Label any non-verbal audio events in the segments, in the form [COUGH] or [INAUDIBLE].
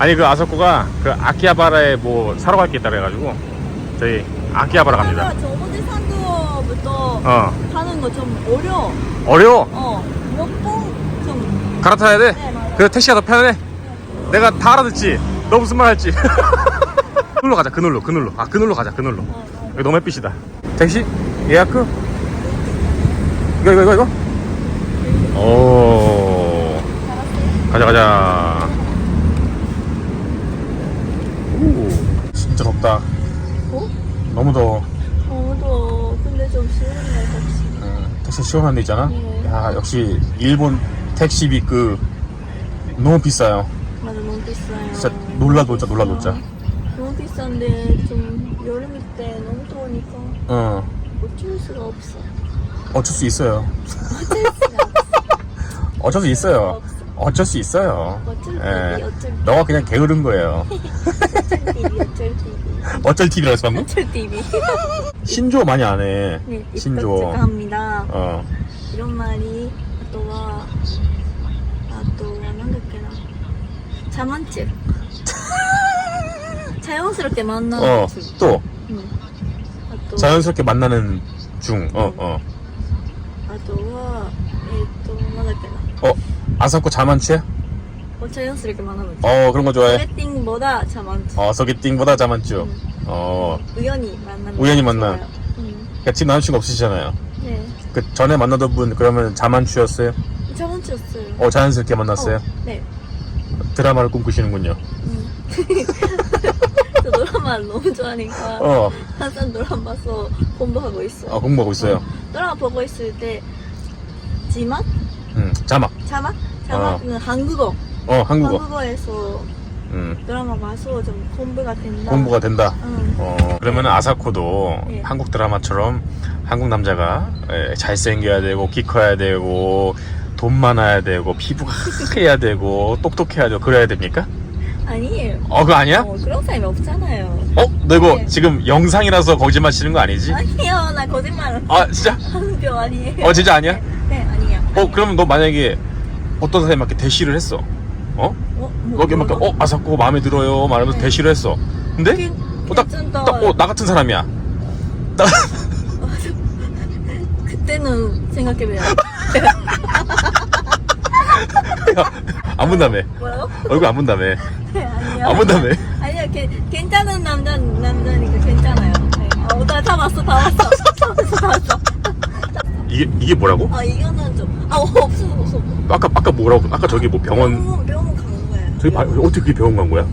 아니 그 아사코가 그 아키하바라에 뭐 사러 갈 게 있다 그래가지고 저희 아키하바라 갑니다. 아까 저번에 산도부터 어 가는 거 좀 어려워. 어려워. 어, 몇번좀 갈아타야 돼. 네. 그래 택시가 더 편해. 내가 다 알아듣지. 너 무슨 말 할지. [LAUGHS] 그늘로 가자. 그늘로 그늘로. 아 그늘로 가자. 그늘로. 여기 너무 햇빛이다. 택시 예약그 이거 이거 이거 이거. 오. 가자 가자. 오. 진짜 덥다. 어? 너무 더워. 어, 더워. 근데 좀 시원해, 택시. 어, 택시 시원한 데 있잖아. 네. 야 역시 일본 택시비 그 너무 비싸요. 맞아, 너무 비싸요. 진짜 놀라 놓자 놀라 놓자. 너무 비싼데 좀 여름일 때 너무 더우니까 어 어쩔 수가 없어. 어쩔 수 있어요. 어쩔 수가 없어. [LAUGHS] 어쩔 수 있어요. 없어. 어쩔 수 있어요. 어쩔 예. TV, 어쩔 너가 그냥 게으른 거예요. [LAUGHS] 어쩔 TV. 어쩔 TV라고 했어 방금? 어쩔 TV. 신조 많이 안 해. 네, 신조. 합니다. 어. 이런 말이 あとはあとはなんだっけな자만증 [LAUGHS] 자연스럽게 만나는 어. 중. 또 응. あと 자연스럽게 만나는 중. 어 어. あとはえっ、となんだっけな 어. 아사코 자만추야? 어, 자연스럽게 만나는 중. 어 그런 거 좋아해. 소개팅보다 자만증. 어 소개팅보다 자만추. 어. 우연히 만나는 우연히. 좋아요. 응. 그러니까 지금 남자친구 없으시잖아요. 네. 그 전에 만나던 분 그러면 자만추였어요? 자만증였어요. 어 자연스럽게 만났어요? 어, 네. 드라마를 꿈꾸시는군요. 응. [LAUGHS] 저 드라마를 너무 좋아하니까 어. 항상 드라마 봐서 공부하고 있어. 어 공부하고 있어요. 드라마 보고 있을 때 지막? 음 자막. 자막? 자막은 한국어. 어 한국어. 한국어에서 음 드라마 봐서 좀 공부가 된다. 공부가 된다. 응. 어 그러면 아사코도 네. 한국 드라마처럼 한국 남자가 예, 잘생겨야 되고 키 커야 되고 돈 많아야 되고 피부가 하얘야 되고 똑똑해야 되고 그래야 됩니까? 아니에요. 어 그거 아니야? 어, 그런 사람이 없잖아요. 어? 너 이거 네. 지금 영상이라서 거짓말 치는 거 아니지? 아니요, 나 거짓말 아 진짜? 하는 표 아니에요. 어 진짜 아니야? 네, 네 아니에요. 어 그러면 너 만약에 어떤 사람한테 대시를 했어 어? 어? 뭐, 거기 막 어? 아사코 마음에 들어요 말하면서 네. 대시를 했어 근데? 괜- 어, 딱, 괜찮다. 딱, 어, 나 같은 사람이야 나, [LAUGHS] 그때는 생각해봐요. [LAUGHS] 안 본다며 뭐라고? 얼굴 안 본다며 [LAUGHS] 네, 아니요. 안 본다며 아니요, 괜- 괜찮은 남자, 남자니까 괜찮아요. 네. 어, 다, 다 봤어, 다 봤어. 다 봤어, 다 봤어. 이게 이게 뭐라고? 아, 이거는 좀, 아, 없어, 없어. 아까 아까 뭐라고? 아까 저기 뭐 병원 병원, 병원. 저기 봐, 어떻게 그게 병원 간 거야?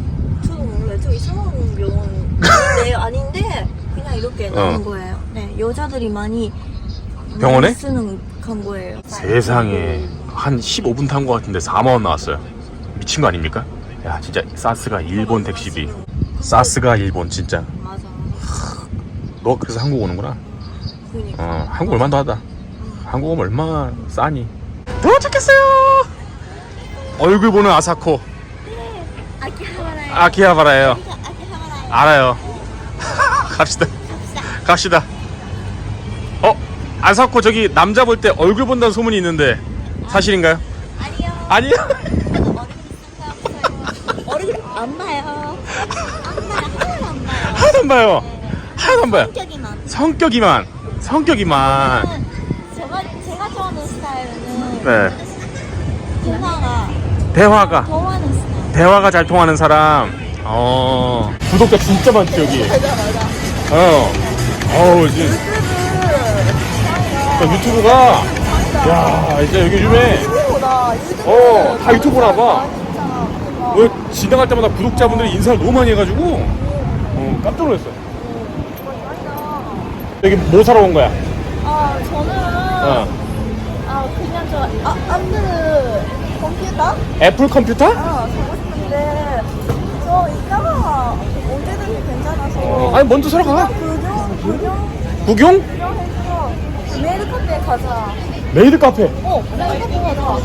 저도 몰라요. 저 이상한 병원. 네, 아닌데, 그냥 이렇게 나온 어. 거예요. 네, 여자들이 많이. 병원에? 쓰는 광고예요. 세상에 한 15분 탄 거 같은데 4만 원 나왔어요. 미친 거 아닙니까? 야 진짜 사스가 일본 택시비. 사스가 일본 진짜. 맞아. 너 그래서 한국 오는구나. 그니까. 어 한국 얼마나 더 하다. 한국 오면 얼마나 싸니? 도착했어요. 얼굴 보는 아사코 아키하바라에. 아키하바라예요. 아키하바라에. 알아요. [LAUGHS] 갑시다. 갑시다. 어 아사코 저기 남자 볼 때 얼굴 본다는 소문이 있는데 사실인가요? 아니요. 아니요. [LAUGHS] 얼굴 안 봐요. 안 봐요. 하나도 하나도 안 봐요. 안 봐요. 하나도 안 봐요. 성격이만. 성격이만 성격이만 제가 제가 좋아하는 스타일은 네 대화가 대화가. 대화가 잘 통하는 사람 어 구독자 진짜 많지 여기 맞아 맞아. 어 어우 이제 그 유튜브가 야 이제 여기 유튜브다. 어, 다 유튜브나 봐. 왜 지나갈 때마다 구독자분들이 인사를 너무 많이 해가지고 어, 깜짝 놀랐어 여기 뭐 사러 온 거야? 아 저는 어. 아 그냥 저 아, 안드 컴퓨터 애플 컴퓨터? 아 사고 싶은데 저 이따가 언제든지 괜찮아서 어, 아니 먼저 사러 가 구경 구경 구경? 구경해서 메이드 카페 가자. 메이드 카페 어 메이드 카페 가자.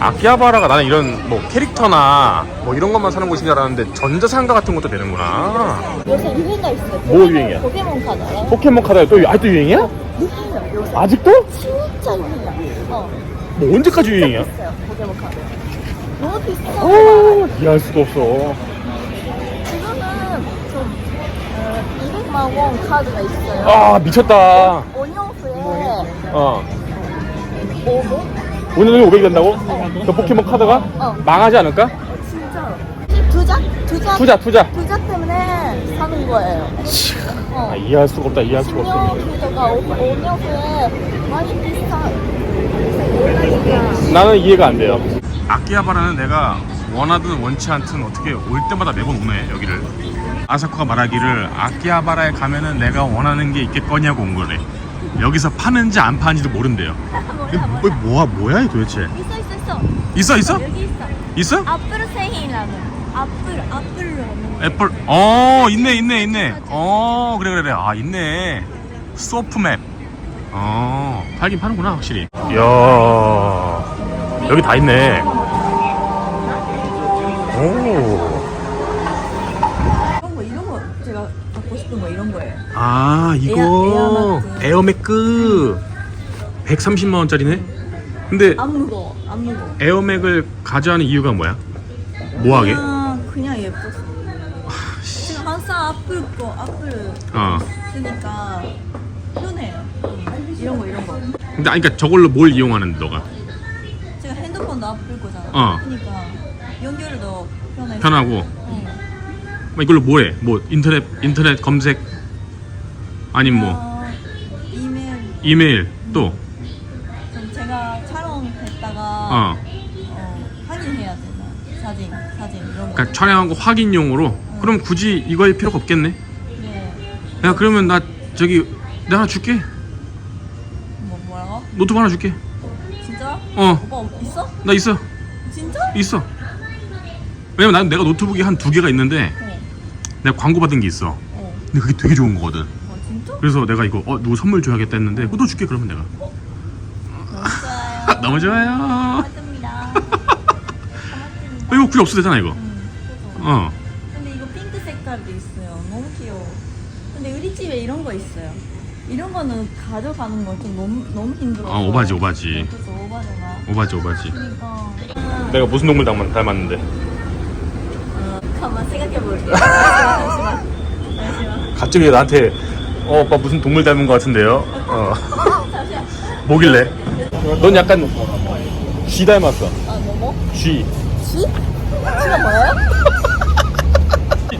아키하바라가 나는 이런 뭐 캐릭터나 뭐 이런 것만 사는 곳인 줄 알았는데 전자상가 같은 것도 되는구나. 요새 유행가 있어요. 뭐 유행이야? 포켓몬 카드 알아요? 포켓몬 카드가 또 아직도 유행이야? 유행이요 요새. 아직도? 진짜 유행이야. 어 뭐 언제까지 유행이야? 있어요 포켓몬 카드. 너무 비싸. 이해할 수도 없어. 어, 카드가 있어요. 아, 미쳤다. 원형수에 어. 오늘 500 된다고? 그 포켓몬 카드가 어. 망하지 않을까? 어, 진짜로. 두자? 두자? 투자, 투자. 두자 때문에 사는 거예요. 아, 어. 이해할 수가 없다, 이해할 수가 없어. 신용 구조가 원형수에 많이 비싸. 나는 이해가 안 돼요. 아키하바라는 내가 원하든 원치 않든 어떻게 올 때마다 매번 오네 여기를 아사쿠가 말하기를 아키하바라에 가면은 내가 원하는 게 있겠거냐고 온 거래 여기서 파는지 안 파는지도 모른대요 [LAUGHS] 몰라 뭐, 몰라. 뭐야 뭐야 도대체 있어 있어 있어. 있어 있어? 여기 있어. 있어? 애플製品라면. 애플 애플 라면. 애플 어 있네 있네 있네 어 그래 그래 그래 아 있네 소프맵 어 팔긴 파는구나 확실히 이야 여기 다 있네 오 이런 거 이런 거 제가 갖고 싶은 거 이런 거예요. 아 이거 에어- 에어맥크. 에어맥그 130만 원짜리네. 근데 안 무거 워 안 무거워. 에어맥을 가져가는 이유가 뭐야? 뭐하게? 그냥 그냥 예뻤어. 지금 항상 애플 거 애플 어. 쓰니까 편해요. 이런 거 이런 거. 근데 아니 그러니까 저걸로 뭘 이용하는데 너가? 제가 핸드폰도 애플 거잖아. 어. 그러니까 연결도 편해. 편하고 응. 뭐 이걸로 뭐해? 뭐 인터넷 인터넷 검색 아니면 뭐 어, 이메일 이메일 또 좀 제가 촬영했다가 어. 어, 확인해야 되나 사진 사진 이런 거. 그러니까 촬영한 거 확인용으로 그럼 굳이 이거일 필요가 없겠네. 네. 야 그러면 나 저기 내가 하나 줄게. 뭐 뭐라고? 노트북 하나 줄게. 진짜? 어. 오빠 있어? 나 있어. 진짜? 있어. 왜냐면 난 내가 노트북이 한 두 개가 있는데 어. 내가 광고 받은 게 있어. 어. 근데 그게 되게 좋은 거거든. 어 진짜? 그래서 내가 이거 어 누구 선물 줘야겠다 했는데 그거 너 줄게 그러면 내가. [LAUGHS] 너무 좋아요. 너무 좋아요. [LAUGHS] 고맙습니다. 어, 이거 굳이 없어도 되잖아 이거. 음. 어. 근데 이거 핑크 색깔도 있어요. 너무 귀여워. 근데 우리 집에 이런 거 있어요. 이런 거는 가져가는 거좀 너무 너무 힘들어. 아, 오바지, 오바지. 그래서 오바잖아. 오바지 오바지. 그러니까. 내가 무슨 동물 닮았, 닮았는데? 어, 잠깐만 생각해 볼게. 잠시만. 잠시만. 갑자기 나한테 어 오빠 무슨 동물 닮은 것 같은데요? 어. 잠시만. 뭐길래? 넌 약간 쥐 닮았어. 아 뭐뭐? 쥐. 쥐? 쥐가 뭐예요?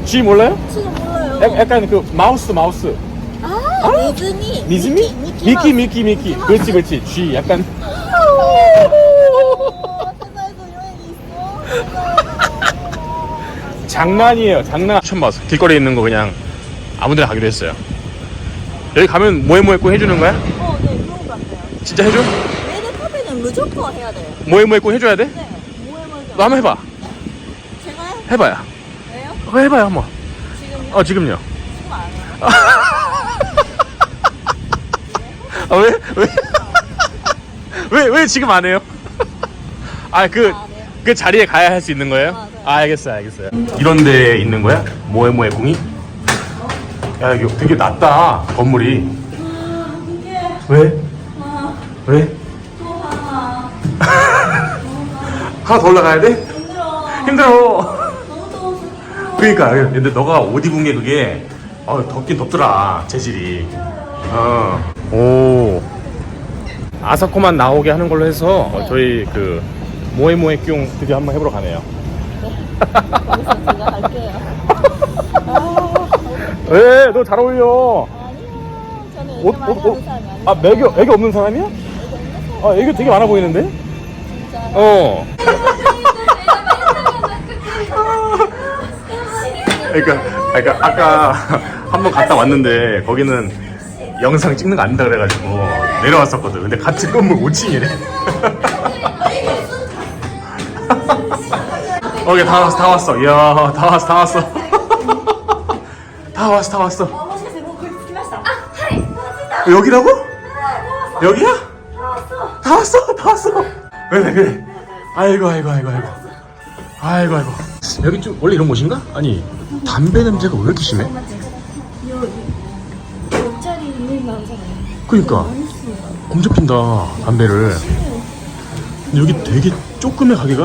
쥐 몰라요? 쥐가 몰라요. 약- 약간 그 마우스 마우스. 아, 미즈미. 미즈미? 미키, 미키 미키 미키. 그렇지 그렇지. 쥐 약간 오, 세상에서 이런 일이 있어? 장난이에요. 장난. 처음 봤어. 길거리에 있는 거 그냥 아무 데나 가기로 했어요. 여기 가면 뭐해뭐해 꼭 해주는 거야? 어, 네, 그런 것 같아요. 진짜 해줘? 얘네 카페는 무조건 해야 돼요. 뭐해뭐해 꼭 해줘야 돼? 네, 뭐해 뭐해. 너 한번 해봐. 제가요? 해봐요. 왜요? 어, 해봐요 한번. 지금요? 어 지금요. 지금 안 해요. 아 왜? 왜? 왜, 왜 지금 안 해요? 아, 그, 아, 네. 그 자리에 가야 할 수 있는 거예요? 아, 네. 아, 알겠어요, 알겠어요. 이런 데에 있는 거야? 뭐해, 공이? 야, 여기 되게 낮다, 건물이. 이게 왜? 아, 왜? 또 [LAUGHS] 하나. 하나 더 올라가야 돼? 힘들어. 힘들어. 너무 더워서. 그니까, 근데 너가 옷 입은 게 그게, 어, 덥긴 덥더라, 재질이. 어. 오. 아사코만 나오게 하는 걸로 해서 어, 저희 그 모에모에 뀨 드디어 한번 해보러 가네요. 여기서 제가 할게요. 아, 왜? 너 잘 어울려. 아니요. 저는 많이 옷, 옷. 하는 사람이 아니에요. 아, 애교, 애교 없는 사람이야? 아, 애교 되게 많아 보이는데? 진짜. 어. 그러니까, 그러니까 아까 한 번 갔다 왔는데 거기는 영상 찍는 거안 된다 그래가지고 내려왔었거든. 근데 같이 건물 5층이래. 오케이 다 왔어 다 왔어. 이야 다 왔어 다 왔어. [LAUGHS] 다 왔어 다 왔어. もしかしてもうこれ着きましたあ 여기라고? 여기야? 다 왔어 다 왔어. 그래 그래. 아이고 아이고 아이고 아이고. 아이고 아이고. 여기 좀 원래 이런 곳인가? 아니 담배 냄새가 왜 이렇게 심해? 옆자리 있는 남자가 그러니까 엄청 핀다 담배를. 근데 여기 되게 조그매 가게가.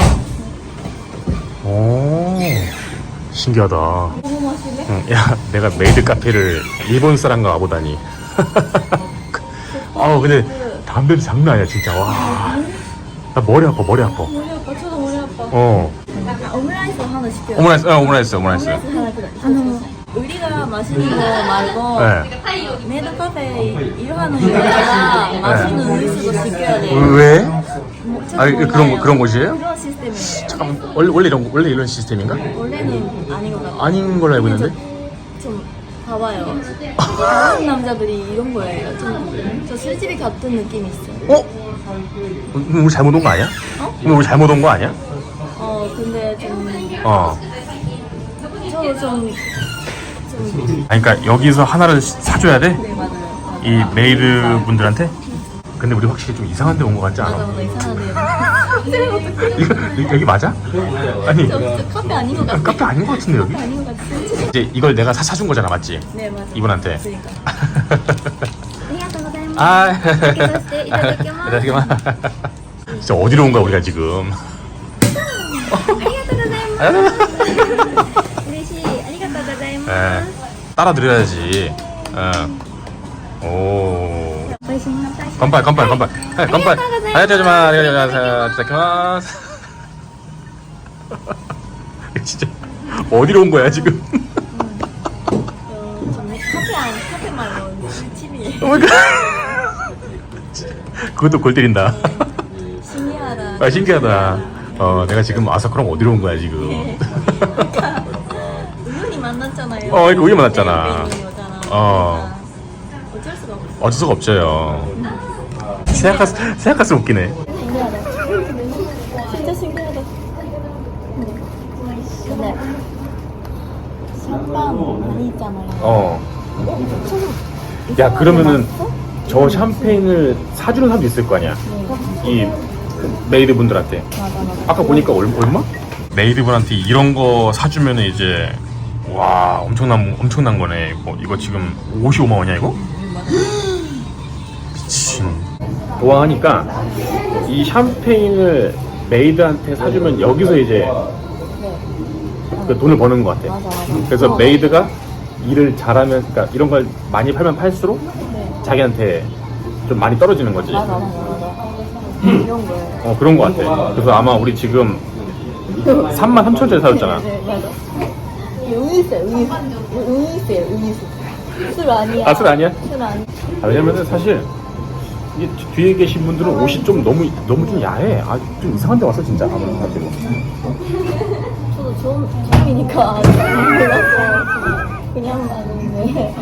신기하다. 너무 마실래? 응, 야, 내가 메이드 카페를 일본 사람과 와보다니. [LAUGHS] 아, 근데 담배도 장난 아니야, 진짜. 와. 나 머리 아파, 머리 아파. 머리 아파. 저도 머리 아파. 어. 약간 오므라이스 하나 시켜요. 오므라이스, 어, 오므라이스, 오므라이스. 오므라이스 하나 그래. 아 우리가 마시는 거 말고 네. 메이드 카페 일하는 여자가 마시는 음료수도 시켜야 돼요. 왜? 뭐, 아, 그런 거-. 그런 곳이에요? 그런 시스템이에요. 잠깐, 원래, 원래 이런, 거- 원래 이런 시스템인가? 원래는 아닌 것 같아요. 아닌 걸로 알고 있는데? 좀 봐봐요. 다른 남자들이 이런 거예요. 좀, 저 술집이 같은 느낌이 있어요. 어? 우리 잘못 온 거 아니야? 어? 우리 잘못 온 거 아니야? 어, 근데 좀, 어. 저도 좀, 좀, 아니, 그러니까 여기서 하나를 사줘야 돼? 네, 맞아요. 이 메이드 분들한테? 근데 우리 확실히 좀 이상한 데 온 거 같지 맞아, 않아? 맞아, 이상하네요. [LAUGHS] 이거, 여기- 여기 맞아? 아니, 저, 저 카페 아닌 것 같아요. 카페 아닌 것 같은데 여기? 카페 아닌 것 같아요. 이제 이걸 내가 사, 사준 거잖아 맞지? 네, 맞아요. 이분한테 그러니까. あ[LAUGHS] りがとうございます。 아 開けさせていただきます。 이따가만. [LAUGHS] 진짜 어디로 온 거야 우리가 지금 ありがとうございます。 예, 에, 따라 드려야지. 어. 예. 오. 건발, 건발, 건발. 건발. 안녕하세요. 안녕하세요. 부탁해요. [LAUGHS] 진짜 어디로 온 거야 지금? 어, 뭐, [LAUGHS] 그것도 골 때린다. 신기하다. 아, 신기하다. 어, 내가 지금 와서 그럼 어디로 온 거야 지금? 네. 어, 이거 우연히 만났잖아. 네, 있는 여자랑. 어. 어쩔 수가 없어. 어쩔 수가 없어요 생각할, 수- 생각할수록 웃기네 진짜 신기하다. 근데 샴푸 많이 있잖아요. 어. 야 그러면은 저 샴페인을 사주는 사람도 있을 거 아니야 이 메이드 분들한테 맞아 맞아. 아까 보니까 얼, 얼마? 메이드 분한테 이런 거 사주면은 이제 와 엄청난 엄청난 거네 이거, 이거 지금 55만 원이야 이거? 미친 좋아하니까 이 샴페인을 메이드한테 사주면 여기서 이제 네. 그 돈을 버는 것 같아. 그래서 어, 메이드가 일을 잘하면 그러니까 이런 걸 많이 팔면 팔수록 네. 자기한테 좀 많이 떨어지는 거지. 맞아 맞아 맞아. 이런 거예요. 어 그런 거 같아. 그래서 아마 우리 지금 3만 3천짜리 사줬잖아. 네, 맞아. 있어요, 의이 있어. 술 아니야. 아, 술 아니야? 술 아니야. 아, 왜냐면은 사실 이게 뒤- 뒤에 계신 분들은 옷이 좀 너무 너무 좀 야해. 아 좀 이상한 데 왔어 진짜 아무래도 가지고. 저도 처음, 처음이니까 몰랐어. 그냥 아는데.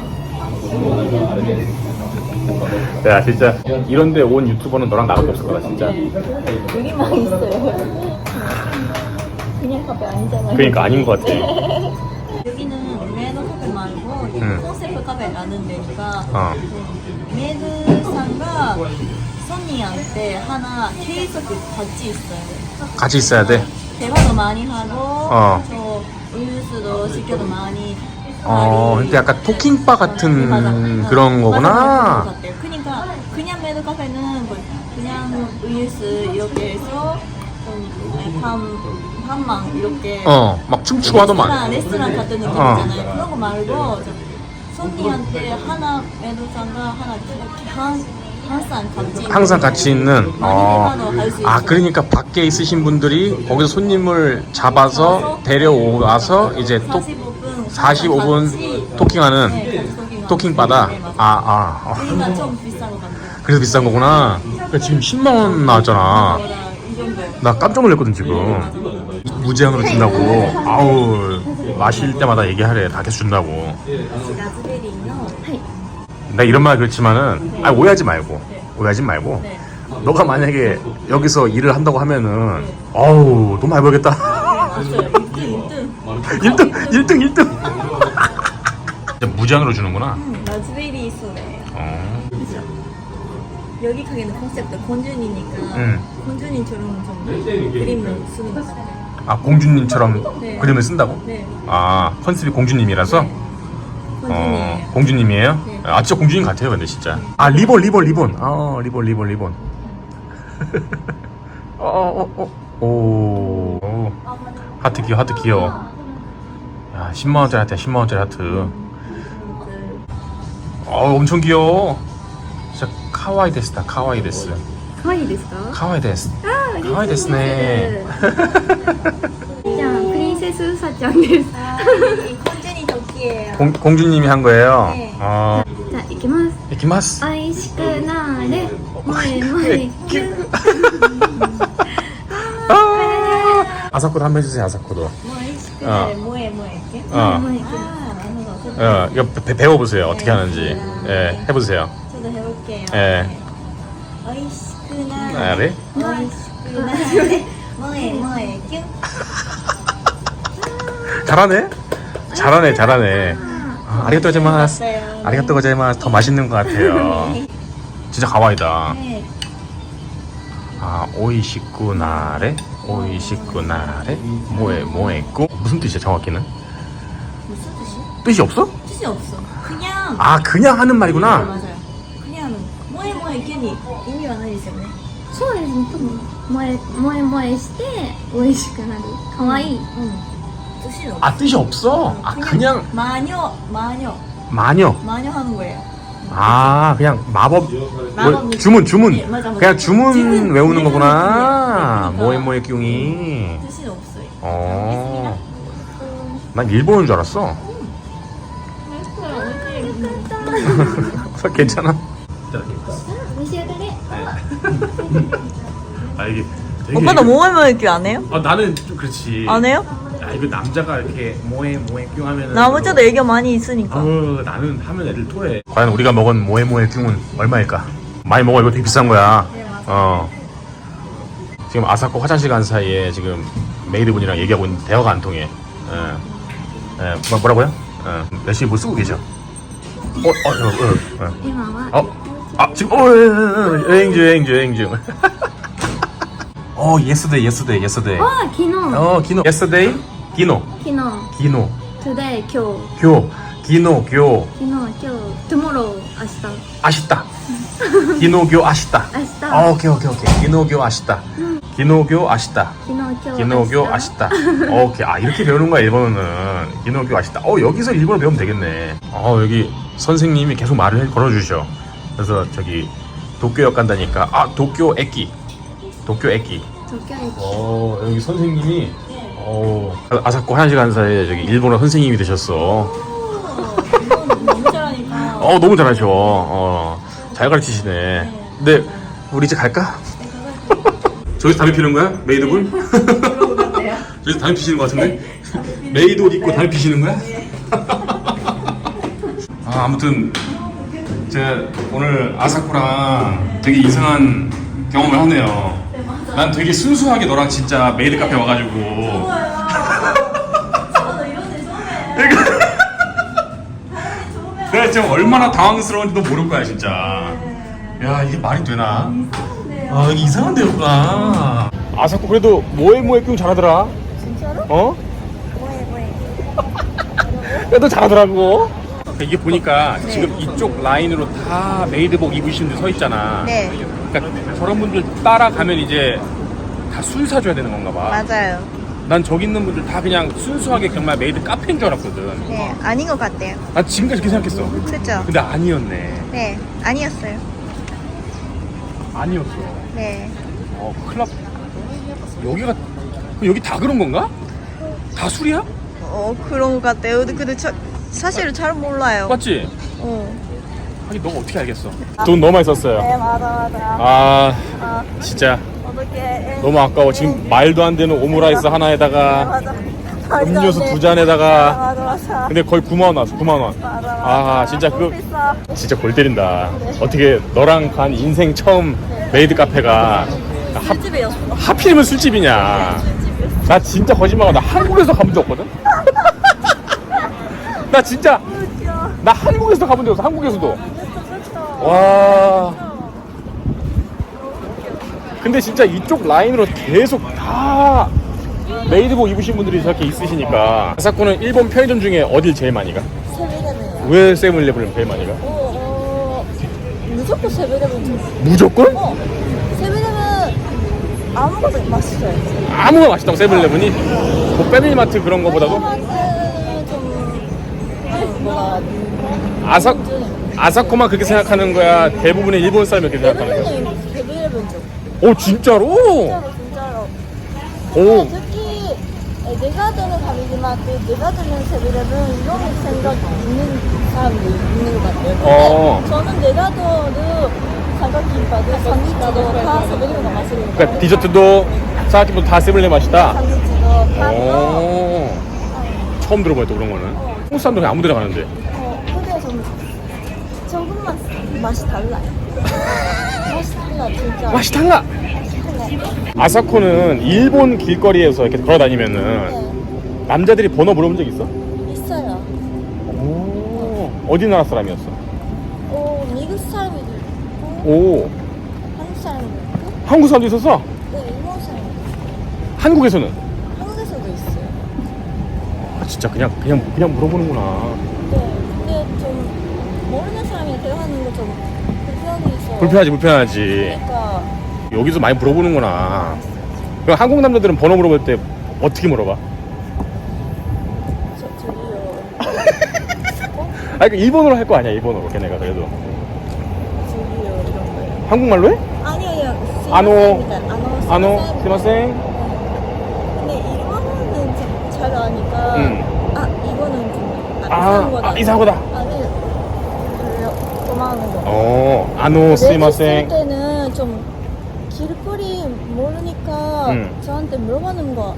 야 진짜 이런데 온 유튜버는 너랑 나밖에 없을 거다 진짜. 여기만 있어요. 그냥 카페 아니잖아요. 그러니까 아닌 것 같아. [LAUGHS] 여기는 메이드 카페 말고 음. 카페라는 데니까 어. 메이드상과 손님한테 하나 계속 같이 있어요. 같이 있어야 돼. 대화도 많이 하고 어. 저 음료수도 시켜도 많이 어, 그러니까 약간 토킹바 같은 맞아. 그런 맞아, 맞아, 그런 것 거구나. 같아요. 그러니까 그냥 메이드 카페는 뭐 그냥 음료수 이렇게 해서 좀 밤, 밤만 이렇게 어, 막 춤추고 하더만. 레스토랑 같은 느낌이잖아요. 그런 거 말고 저 손님한테 하나 메이드상과 하나 이렇게 한, 항상 같이 있는 항상 같이 있는. 어. 아, 그러니까 밖에 있으신 분들이 거기서 손님을 잡아서 데려와서 이제 또 45분 45분 토킹하는 네, 토킹. 네, 맞아요. 아, 아. 어. 그러니까 좀 비싼 것 같아요. 그래서 비싼 거구나. 그러니까 지금 10만 원 나왔잖아. 나 깜짝 놀랐거든 지금. 무제한으로 준다고. 아우 마실 때마다 얘기하래. 다 계속 준다고. 라즈베리 있노? 나 이런 말 그렇지만은 아 오해하지 말고 오해하지 말고 네. 너가 만약에 여기서 일을 한다고 하면은 어우 돈 많이 벌겠다. 맞아요. 1등 1등 1등. 1등 1등. 무제한으로 주는구나. 라즈베리 소래요. 어. 그죠? 여기 가게는 컨셉도 건준이니까 응. 건준이처럼 좀 그림을 쓰는 것 같아요. 아 공주님처럼 네. 그림을 쓴다고? 네. 아 컨셉이 공주님이라서? 네. 어, 공주님이에요? 네. 아 진짜 공주님 같아요 근데 진짜 아 리본 리본 리본 아 리본 리본 리본 어어어오 [LAUGHS] 어, 어. 어, 어. 하트 귀여 하트 귀여 야 10만원짜리 하트야 10만원짜리 하트 아 엄청 귀여워 진짜 카와이 데스다 카와이 데스 카와이 데스 카와이 데스 아, 카와이 데스네 [LAUGHS] じゃあプリンセスうさちゃんです 아, 건준이 덕기예요. 공, 공주님이 한 거예요. 네. 어. じゃあ行きます 이키마스. 美味しくなーれ萌え萌えキュン 아! 아사코도 한번 해주세요 아사코도. 뭐 이시크나래 뭐해 뭐해 이렇게? 어. 萌えキュン 아, 나는 어, 어쨌든 이거 배, 배워보세요 어떻게 하는지. 예, 해보세요. 저도 해볼게요. 예. 어이시크나래 아, 네? 어이시크나 잘하네. 잘하네, 잘하네. 아, 아리가또 고자이마스. 맞아요. 아리가또 고자이마스. 더 맛있는 것 같아요. [LAUGHS] 진짜 가와이다. 네. 아, 오이시쿠나레, 오이시쿠나레, 뭐에 뭐에꾸 무슨 뜻이야 정확히는? 무슨 뜻이? 뜻이 없어? 뜻이 없어. 그냥 아, 그냥 하는 네, 말이구나. 맞아요. 그냥 뭐해 뭐해 뀨니 의미가ないですよね.そうですね多分萌え萌え萌えして美味しくなる可愛い 응. 뜻이 없어. 아, 뜻이 없어. 아, 그냥 마녀 마녀 마녀. 마녀 하는 거예요. 아, 그냥 마법. 마법 뭐, 느낌. 주문, 주문. 네, 맞아, 맞아. 그냥 주문 주문 외우는 외우는 거구나. 느낌이야. 뭐에 뭐에 뀨이. 뜻이 없어요. 어. 난 일본인 줄 알았어. [LAUGHS] 괜찮아? 召し上がれ 아 이게 되게 오빠도 뭐해 뭐해 뀨안 해요? 아 나는 좀 그렇지. 안 해요? 아 이거 남자가 이렇게 뭐해 뭐해 뀨 하면은 나머지도 애교 많이 있으니까. 어 나는 하면 애들 토해. 과연 우리가 먹은 뭐해 뭐해 뀨은 얼마일까? 많이 먹어 이거 되게 비싼 거야. 어. 지금 아사코 화장실 간 사이에 지금 메이드분이랑 얘기하고 있는데 대화가 안 통해. 예. 예. 뭐, 뭐라고요? 예. 열심히 뭐 쓰고 계셔. 어, 어, 어, 어, 今は 어. 어? 아 지금 어, 어, 어, 어, 여행 중 여행 중 여행 중. [LAUGHS] 어, yesterday, yesterday, yesterday. あ昨日 어, 기노. yesterday, 기노, 昨日 기노, today 今日 교, 기노, 교. 昨日今日 tomorrow 明日 아쉽다. 기노교 아쉽다. 明日 어, 오케이, 오케이, 오케이. 기노교 아쉽다. 기노교 아쉽다. 昨日今日 기노교 明日 아쉽다. 어, 오케이. 아, 이렇게 배우는 거야, 일본어는. 기노교 아쉽다. 어, 여기서 일본어 배우면 되겠네. 어, 여기 선생님이 계속 말을 걸어주셔. 그래서 저기 도쿄역 간다니까. 아, 도쿄 에끼. 도쿄 에끼. 東京駅 어, 여기 선생님이 어, 아사코 간 사이에 저기 일본어 선생님이 되셨어. 너무 잘하니까. 어, 너무 잘하셔. 어, 잘 가르치시네. 근데 우리 이제 갈까? 저기서 담배 피는 거야? 메이드분? 저기서 담배 피시는 거 같은데? 메이드 옷 입고 담배 피시는 거야? 아, 아무튼 제가 오늘 아사코랑 되게 이상한 경험을 하네요. 난 되게 순수하게 너랑 진짜 메이드 카페 와가지고. 내가 지금 얼마나 당황스러운지도 모를 거야 진짜. 야 이게 말이 되나? 아 이게 이상한 데였구나. 아사코 그래도 뭐해 뭐해 뀨 잘하더라. 진짜로? 어? 뭐해 뭐해. 그래도 잘하더라고. 이게 보니까 지금 이쪽 라인으로 다 메이드복 입으신 분들 서 있잖아. 네. 그러니까 저런 분들 따라가면 이제 다 술 사줘야 되는 건가 봐. 맞아요. 난 저기 있는 분들 다 그냥 순수하게 정말 메이드 카페인 줄 알았거든. 네, 아닌 것 같대요. 난 지금까지 그렇게 생각했어. 그죠? 근데 아니었네. 네, 아니었어요. 아니었어. 네. 어, 큰일 났 여기가, 그 여기 다 그런 건가? 다 술이야? 어, 그런 것 같아요. 근데, 근데 저, 사실은 잘 몰라요. 맞지? 어. 아니, 너가 어떻게 알겠어? 돈 너무 많이 썼어요. 네, 맞아, 맞아. 아, 아, 진짜 어떻게. 너무 아까워. 지금 말도 안 되는 오므라이스 하나에다가 맞아. 음료수 두 잔에다가 맞아, 맞아. 근데 거의 9만 원 나왔어. 9만 원. 맞아, 맞아. 아, 진짜 너무 그거 비싸. 진짜 골 때린다. 어떻게 너랑 간 인생 처음 메이드 카페가 하, 술집이었어. 하필이면 술집이냐? 나 진짜 거짓말하고 나 한국에서 가본 적 없거든? [LAUGHS] 나 진짜 나 한국에서 가본 적 없어 한국에서도 와 근데 진짜 이쪽 라인으로 계속 다 메이드복 입으신 분들이 저렇게 있으시니까 아사코는 일본 편의점 중에 어딜 제일 많이 가? 세븐일레븐이요. 왜 세븐일레븐을 제일 많이 가? 어, 어, 무조건 세븐일레븐. 무조건? 어, 세븐일레븐 아무것도 맛있어요. 아무거나 맛있다고 세븐일레븐이? 뭐 패밀리마트 그런 거보다도? 세븐일레븐 뭐가 아사 아사코만 그렇게 생각하는 거야? 대부분의 일본 사람이 그렇게 생각하는 거야? 대부분의 대부분 좀오 진짜로? 진짜로 진짜로. 오. 근데 특히 내가 드는 가미지만 내가 드는 세비랩은 이런 생각 있는 사람도 있는 것 같아요. 근데 어. 저는 내가 더는 삼각김밥도 삼기찌도 다 세비랩을 마시는 거 그러니까 디저트도 사와키도 다 세블레 맛이다. 삼기찌도 밥도 오. 처음 들어봐요 또 그런 거는. 한국 사람들 그냥 아무 데나 가는데. 어, 맛이 달라요. [LAUGHS] 맛이 달라 진짜. 맛이 달라. 아사코는 일본 길거리에서 이렇게 걸어 다니면은 네, 남자들이 번호 물어본 적 있어? 있어요. 오. 어디 나라 사람이었어? 오, 미국 사람도 있고 오. 한국 사람도 있고 한국 사람도 있었어? 네, 일본 있고 한국에서는? 한국에서도 있어요. 아 진짜 그냥 그냥 그냥 물어보는구나. 네, 좀 불편해서. 불편하지 불편하지. 그러니까 여기서 많이 물어보는구나. 그럼 한국 남자들은 번호 물어볼 때 어떻게 물어봐? 저 저기요, [LAUGHS] 아, 그 일본어로 할 거 아니야, 일본어로 걔네가 그래도. 저기요 이런 거요. 한국말로 해? 아니요, 아니요. 아노. 아노. 아노, 스마생. 근데 일본어는 좀잘 아니까. 응. 아 이거는 좀 아, 아, 이상한 거다. 아, 이상한 거다. 아니 별로 도망하는 거. 어, 아노, 쓸 스미마생. 때는 좀 길거리 모르니까 응. 저한테 물어보는 거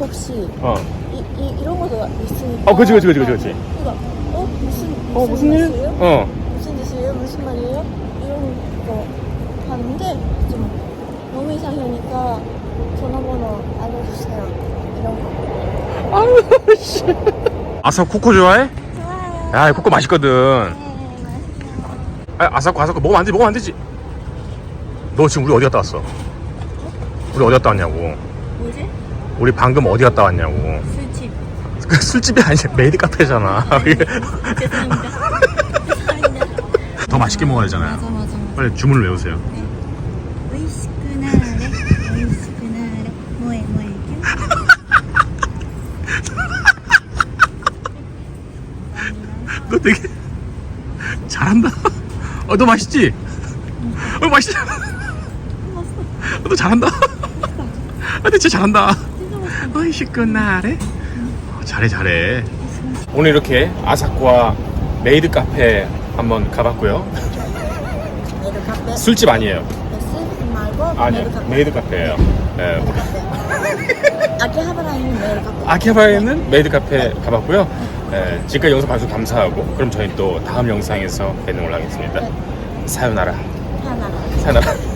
혹시 어. 이, 이, 이런 것도 있으니까 어, 그치, 그치, 그치, 그치, 그치. 이거 어? 무슨 무슨, 어, 무슨 일? 뜻이에요? 어. 무슨 뜻이에요? 무슨 말이에요? 이런 거 하는데 좀 너무 이상하니까 전화번호 알려주세요 이런 거 아유, 씨. 아사 코코 좋아해? 좋아요 야, 코코 맛있거든. 아, 아사코 아사코. 먹으면 안 되지 먹으면 안 되지. 너 지금 우리 어디 갔다 왔어? 우리 어디 갔다 왔냐고. 뭐지? 우리 방금 어디 갔다 왔냐고. 술집. [LAUGHS] 그 술집이 아니지, 메이드 카페잖아. [LAUGHS] 죄송합니다. [LAUGHS] 더 맛있게 먹어야 되잖아요. 맞아 맞아 빨리 주문을 외우세요. 네. 되게 잘한다. 어, 너 맛있지? 어, 맛있지? 어, 너 잘한다. 아, 너 진짜 잘한다. 어이시끄나래? 어, 잘해, 잘해. 오늘 이렇게 아사쿠와 메이드 카페 한번 가봤고요. 메이드 카페 술집 아니에요. 술 말고 아니요, 메이드 카페 메이드 카페예요. 네, 우리 아키하바라에 있는 메이드 카페 아키하바에는 메이드 카페 가봤고요. 네, 지금까지 영상 봐주셔서 감사하고 그럼 저희 또 다음 영상에서 뵙는 걸로 하겠습니다. 사요나라. 하나 사요나라.